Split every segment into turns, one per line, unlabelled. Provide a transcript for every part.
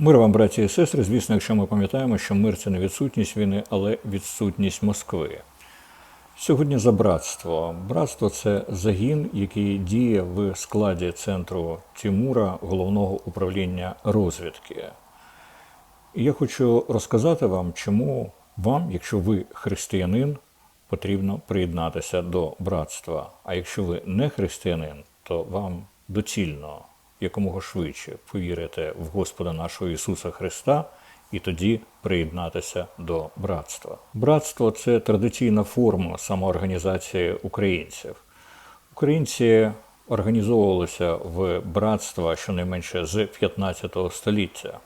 Мир вам, браті і сестри. Звісно, якщо ми пам'ятаємо, що мир це не відсутність війни, але відсутність Москви. Сьогодні за братство. Братство це загін, який діє в складі центру Тимура, головного управління розвідки. І я хочу розказати вам, чому вам, якщо ви християнин, потрібно приєднатися до братства. А якщо ви не християнин, то вам доцільно якомога швидше повірити в Господа нашого Ісуса Христа і тоді приєднатися до братства. Братство це традиційна форма самоорганізації українців. Українці організовувалися в братства щонайменше з 15 століття.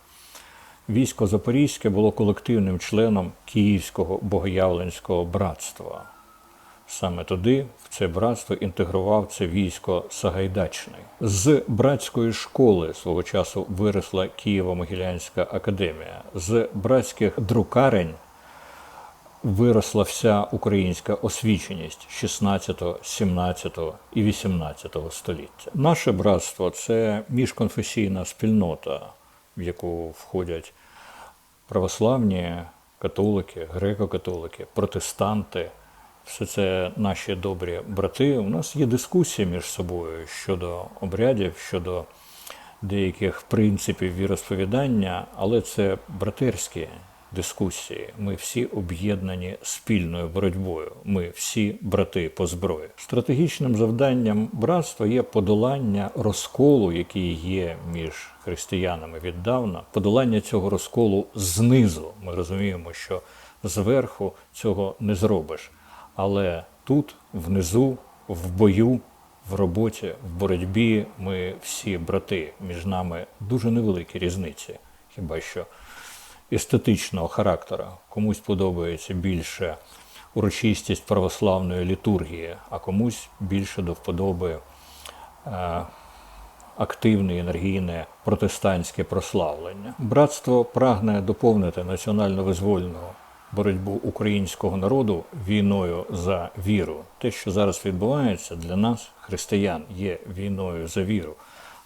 Військо Запорізьке було колективним членом Київського богоявленського братства. Саме туди, в це братство, інтегрував це військо Сагайдачний. З братської школи свого часу виросла Києво-Могилянська академія. З братських друкарень виросла вся українська освіченість 16, 17 і 18 століття. Наше братство це міжконфесійна спільнота, в яку входять православні католики, греко-католики, протестанти. Все це наші добрі брати. У нас є дискусія між собою щодо обрядів, щодо деяких принципів віросповідання, але це братерські дискусії. Ми всі об'єднані спільною боротьбою. Ми всі брати по зброї. Стратегічним завданням братства є подолання розколу, який є між християнами віддавна, подолання цього розколу знизу. Ми розуміємо, що зверху цього не зробиш. Але тут, внизу, в бою, в роботі, в боротьбі ми всі брати. Між нами дуже невеликі різниці. Хіба що естетичного характеру. Комусь подобається більше урочистість православної літургії, а комусь більше до вподоби е, активне, енергійне протестантське прославлення. Братство прагне доповнити національно-визвольну боротьбу українського народу війною за віру. Те, що зараз відбувається для нас, християн, є війною за віру,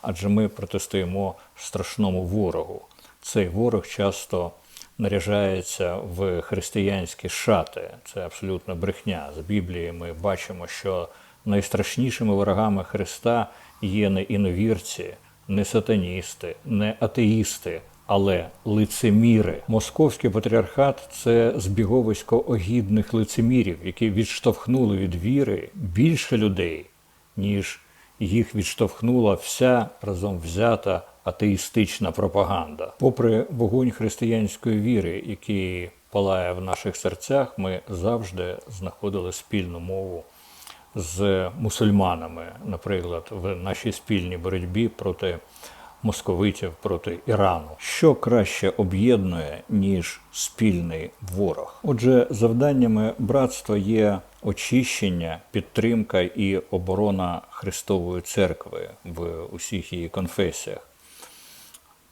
адже ми протистоїмо страшному ворогу. Цей ворог часто наряжається в християнські шати. Це абсолютно брехня. З Біблії ми бачимо, що найстрашнішими ворогами Христа є не іновірці, не сатаністи, не атеїсти, але лицеміри. Московський патріархат це збіговисько огідних лицемірів, які відштовхнули від віри більше людей, ніж їх відштовхнула вся разом взята атеїстична пропаганда. Попри вогонь християнської віри, який палає в наших серцях, ми завжди знаходили спільну мову з мусульманами, наприклад, в нашій спільній боротьбі проти московитів, проти Ірану. Що краще об'єднує, ніж спільний ворог? Отже, завданнями братства є очищення, підтримка і оборона Христової церкви в усіх її конфесіях,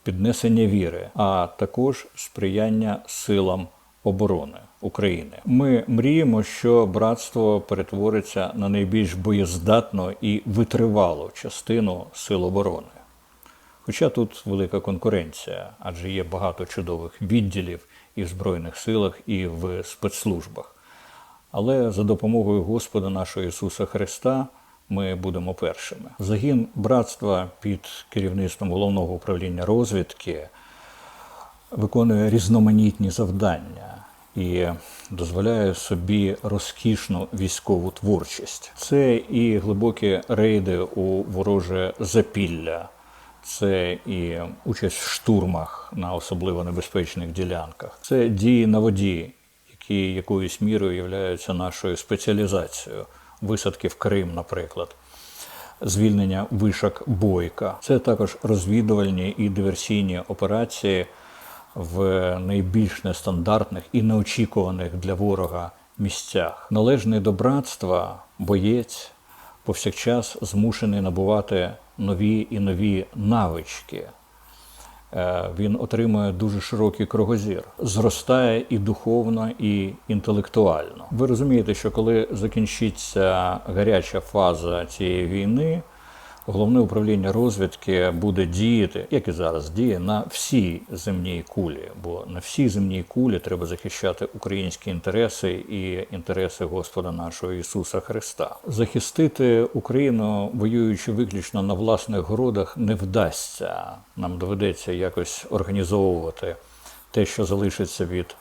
піднесення віри, а також сприяння силам оборони України. Ми мріємо, що братство перетвориться на найбільш боєздатну і витривалу частину сил оборони. Хоча тут велика конкуренція, адже є багато чудових відділів і в Збройних силах, і в спецслужбах. Але за допомогою Господа нашого Ісуса Христа ми будемо першими. Загін братства під керівництвом головного управління розвідки виконує різноманітні завдання і дозволяє собі розкішну військову творчість. Це і глибокі рейди у вороже запілля, це і участь в штурмах на особливо небезпечних ділянках, це дії на воді, які якоюсь мірою являються нашою спеціалізацією, висадки в Крим, наприклад. Звільнення вишок бойка. Це також розвідувальні і диверсійні операції в найбільш нестандартних і неочікуваних для ворога місцях. Належний до братства боєць повсякчас змушений набувати нові і нові навички. Е, Він отримує дуже широкий кругозір, зростає і духовно, і інтелектуально. Ви розумієте, що коли закінчиться гаряча фаза цієї війни, Головне управління розвідки буде діяти, як і зараз діє, на всій земній кулі. Бо на всій земній кулі треба захищати українські інтереси і інтереси Господа нашого Ісуса Христа. Захистити Україну, воюючи виключно на власних городах, не вдасться. Нам доведеться якось організовувати те, що залишиться від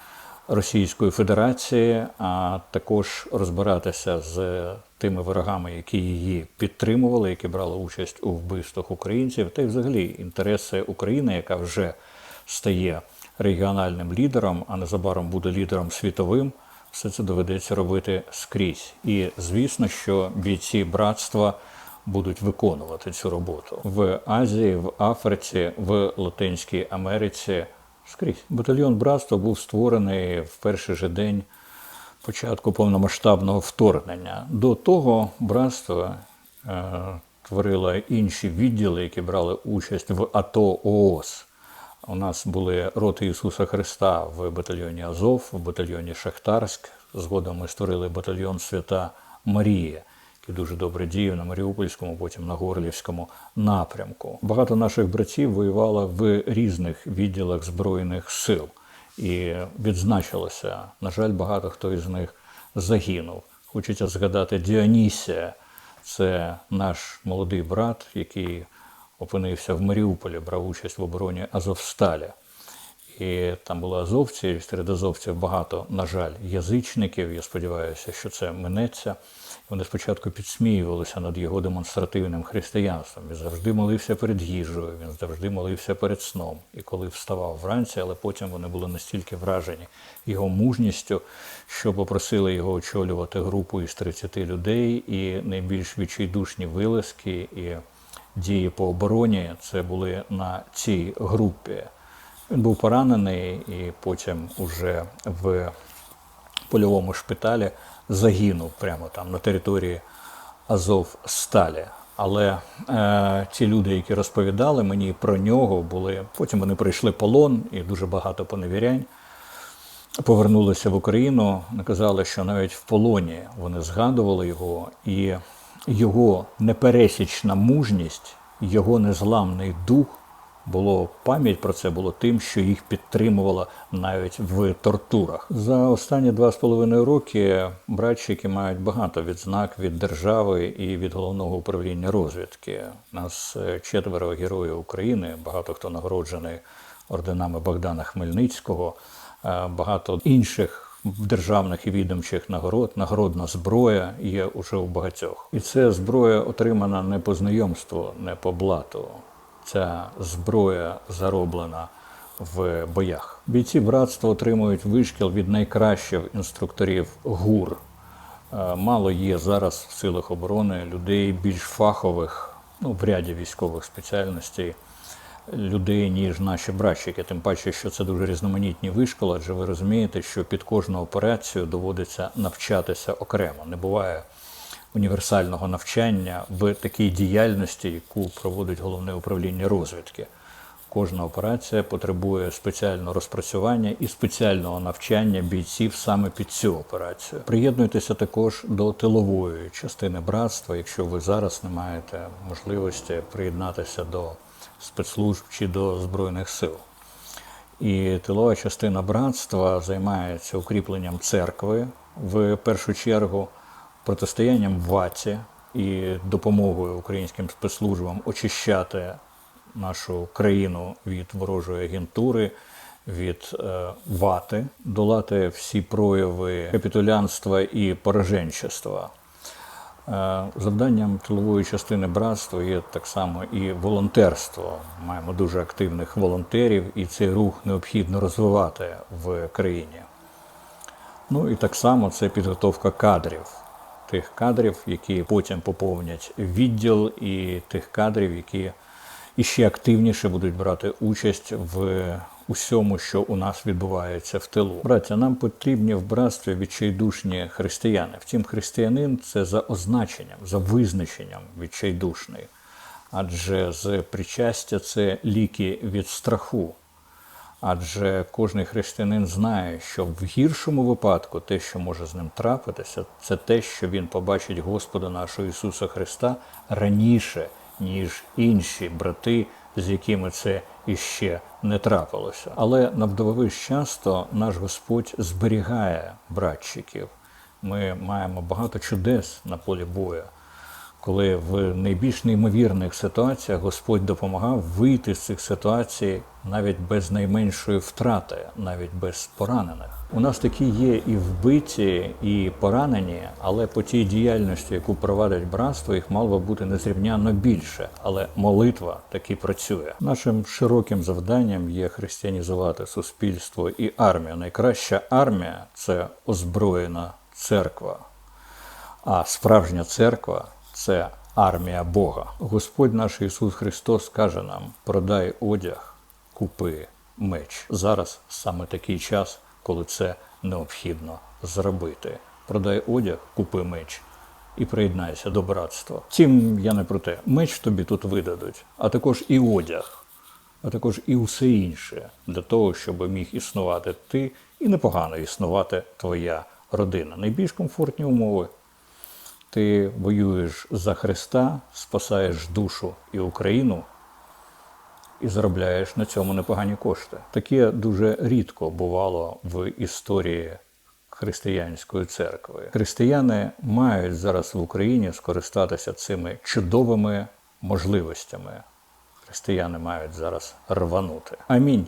Російської Федерації, а також розбиратися з тими ворогами, які її підтримували, які брали участь у вбивствах українців, та й взагалі інтереси України, яка вже стає регіональним лідером, а незабаром буде лідером світовим. Все це доведеться робити скрізь. І звісно, що бійці братства будуть виконувати цю роботу в Азії, в Африці, в Латинській Америці. Скрізь батальйон братства був створений в перший же день початку повномасштабного вторгнення. До того братство е, творило інші відділи, які брали участь в АТО ООС. У нас були роти Ісуса Христа в батальйоні Азов, в батальйоні Шахтарськ. Згодом ми створили батальйон Свята Марія, який дуже добре діяв на Маріупольському, потім на Горлівському напрямку. Багато наших братів воювало в різних відділах Збройних сил і відзначилося. На жаль, багато хто із них загинув. Хочеться згадати Діонісія, це наш молодий брат, який опинився в Маріуполі, брав участь в обороні Азовсталі. І там були азовці, серед азовців багато, на жаль, язичників. Я сподіваюся, що це минеться. Вони спочатку підсміювалися над його демонстративним християнством. Він завжди молився перед їжею, він завжди молився перед сном. І коли вставав вранці, але потім вони були настільки вражені його мужністю, що попросили його очолювати групу із 30 людей, і найбільш відчайдушні вилазки і дії по обороні це були на цій групі. Він був поранений і потім уже в польовому шпиталі загинув прямо там на території Азовсталі. Але е, ті люди, які розповідали мені про нього, були потім вони пройшли полон і дуже багато поневірянь. Повернулися в Україну, наказали, що навіть в полоні вони згадували його, і його непересічна мужність, його незламний дух було пам'ять про це було тим, що їх підтримувало навіть в тортурах. За останні два з половиною роки братчики мають багато відзнак від держави і від головного управління розвідки. Нас е, четверо героїв України, багато хто нагороджений орденами Богдана Хмельницького, е, багато інших державних і відомчих нагород, нагородна зброя є уже у багатьох. І це зброя отримана не по знайомству, не по блату ця зброя зароблена в боях. Бійці братства отримують вишкіл від найкращих інструкторів ГУР. Е, Мало є зараз в силах оборони людей більш фахових, ну, в ряді військових спеціальностей, людей, ніж наші братчики. Тим паче, що це дуже різноманітні вишколи, адже ви розумієте, що під кожну операцію доводиться навчатися окремо. Не буває універсального навчання в такій діяльності, яку проводить головне управління розвідки. Кожна операція потребує спеціального розпрацювання і спеціального навчання бійців саме під цю операцію. Приєднуйтеся також до тилової частини братства, якщо ви зараз не маєте можливості приєднатися до спецслужб чи до збройних сил. І тилова частина братства займається укріпленням церкви в першу чергу протистоянням ваті і допомогою українським спецслужбам очищати нашу країну від ворожої агентури, від е, вати, долати всі прояви капітулянства і пораженчества. Е, Завданням тилової частини братства є так само і волонтерство. Маємо дуже активних волонтерів, і цей рух необхідно розвивати в країні. Ну і так само це підготовка кадрів тих кадрів, які потім поповнять відділ, і тих кадрів, які іще активніше будуть брати участь в усьому, що у нас відбувається в тилу. Браття, нам потрібні в братстві відчайдушні християни. Втім, християнин це за означенням, за визначенням відчайдушний. Адже з причастя це ліки від страху. Адже кожний християнин знає, що в гіршому випадку те, що може з ним трапитися, це те, що він побачить Господа нашого Ісуса Христа раніше, ніж інші брати, з якими це іще не трапилося. Але навдововиш часто наш Господь зберігає братчиків. Ми маємо багато чудес на полі бою коли в найбільш неймовірних ситуаціях Господь допомагав вийти з цих ситуацій навіть без найменшої втрати, навіть без поранених. У нас такі є і вбиті, і поранені, але по тій діяльності, яку провадить братство, їх мало би бути незрівнянно більше. Але молитва таки працює. Нашим широким завданням є християнізувати суспільство і армію. Найкраща армія це озброєна церква. А справжня церква це армія Бога. Господь наш Ісус Христос каже нам: продай одяг, купи меч. Зараз саме такий час, коли це необхідно зробити. Продай одяг, купи меч і приєднайся до братства. Втім, я не про те. Меч тобі тут видадуть, а також і одяг, а також і усе інше для того, щоб міг існувати ти і непогано існувати твоя родина. Найбільш комфортні умови ти воюєш за Христа, спасаєш душу і Україну і заробляєш на цьому непогані кошти. Таке дуже рідко бувало в історії християнської церкви. Християни мають зараз в Україні скористатися цими чудовими можливостями. Християни мають зараз рванути. Амінь.